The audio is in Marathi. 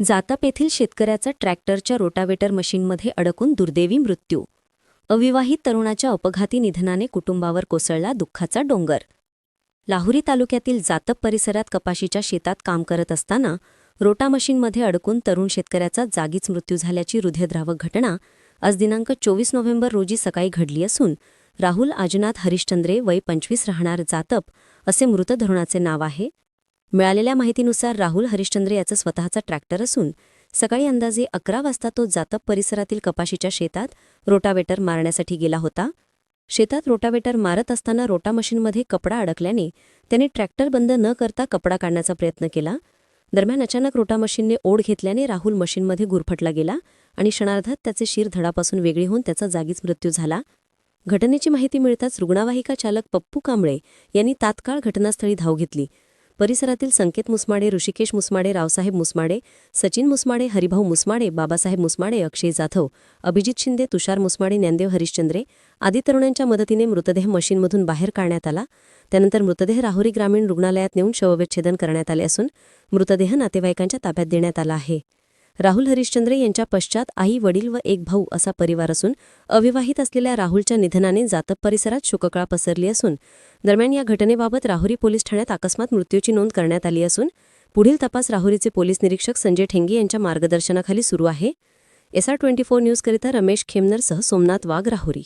जातप येथील शेतकऱ्याचा ट्रॅक्टरच्या रोटावेटर मशीनमध्ये अडकून दुर्दैवी मृत्यू. अविवाहित तरुणाच्या अपघाती निधनाने कुटुंबावर कोसळला दुःखाचा डोंगर. लाहुरी तालुक्यातील जातप परिसरात कपाशीच्या शेतात काम करत असताना रोटा मशीनमध्ये अडकून तरुण शेतकऱ्याचा जागीच मृत्यू झाल्याची हृदयद्रावक घटना आज दिनांक चोवीस नोव्हेंबर रोजी सकाळी घडली असून राहुल आजनाथ हरिश्चंद्रे वय पंचवीस राहणार जातप असे मृत धरुणाचे नाव आहे. मिळालेल्या माहितीनुसार राहुल हरिश्चंद्र याचं स्वतःचा ट्रॅक्टर असून सकाळी अंदाजे अकरा वाजता तो जातप परिसरातील कपाशीच्या शेतात रोटावेटर मारण्यासाठी गेला होता. शेतात रोटावेटर मारत असताना रोटा मशीनमध्ये कपडा अडकल्याने त्याने ट्रॅक्टर बंद न करता कपडा काढण्याचा प्रयत्न केला. दरम्यान अचानक रोटा मशीनने ओढ घेतल्याने राहुल मशीनमध्ये गुरफटला गेला आणि क्षणार्धात त्याचे शिर धडापासून वेगळे होऊन त्याचा जागीच मृत्यू झाला. घटनेची माहिती मिळताच रुग्णवाहिका चालक पप्पू कांबळे यांनी तात्काळ घटनास्थळी धाव घेतली. परिसरातील संकेत मुसमाडे ऋषिकेश मुसमाडे रावसाहेब मुसमाडे सचिन मुसमाडे हरिभाऊ मुसमाडे बाबासाहेब मुसमाडे अक्षय जाधव अभिजित शिंदे तुषार मुसमाडे ज्ञानदेव हरिश्चंद्रे आदी तरुणांच्या मदतीने मृतदेह मशीनमधून बाहेर काढण्यात आला. त्यानंतर मृतदेह राहुरी ग्रामीण रुग्णालयात नेऊन शवविच्छेदन करण्यात आले असून मृतदेह नातेवाईकांच्या ताब्यात देण्यात आला आहे. राहुल हरिश्चंद्र यांच्या पश्चात आई वडील व एक भाऊ असा परिवार असून अविवाहित असलेल्या राहुलच्या निधनाने जातप परिसरात शोककळा पसरली असून दरम्यान या घटनेबाबत राहुरी पोलीस ठाण्यात अकस्मात मृत्यूची नोंद करण्यात आली असून पुढील तपास राहुरीचे पोलीस निरीक्षक संजय ठेंगे यांच्या मार्गदर्शनाखाली सुरू आहे. एसआर ट्वेंटी फोर न्यूजकरिता रमेश खेमनरसह सोमनाथ वाघ राहुरी.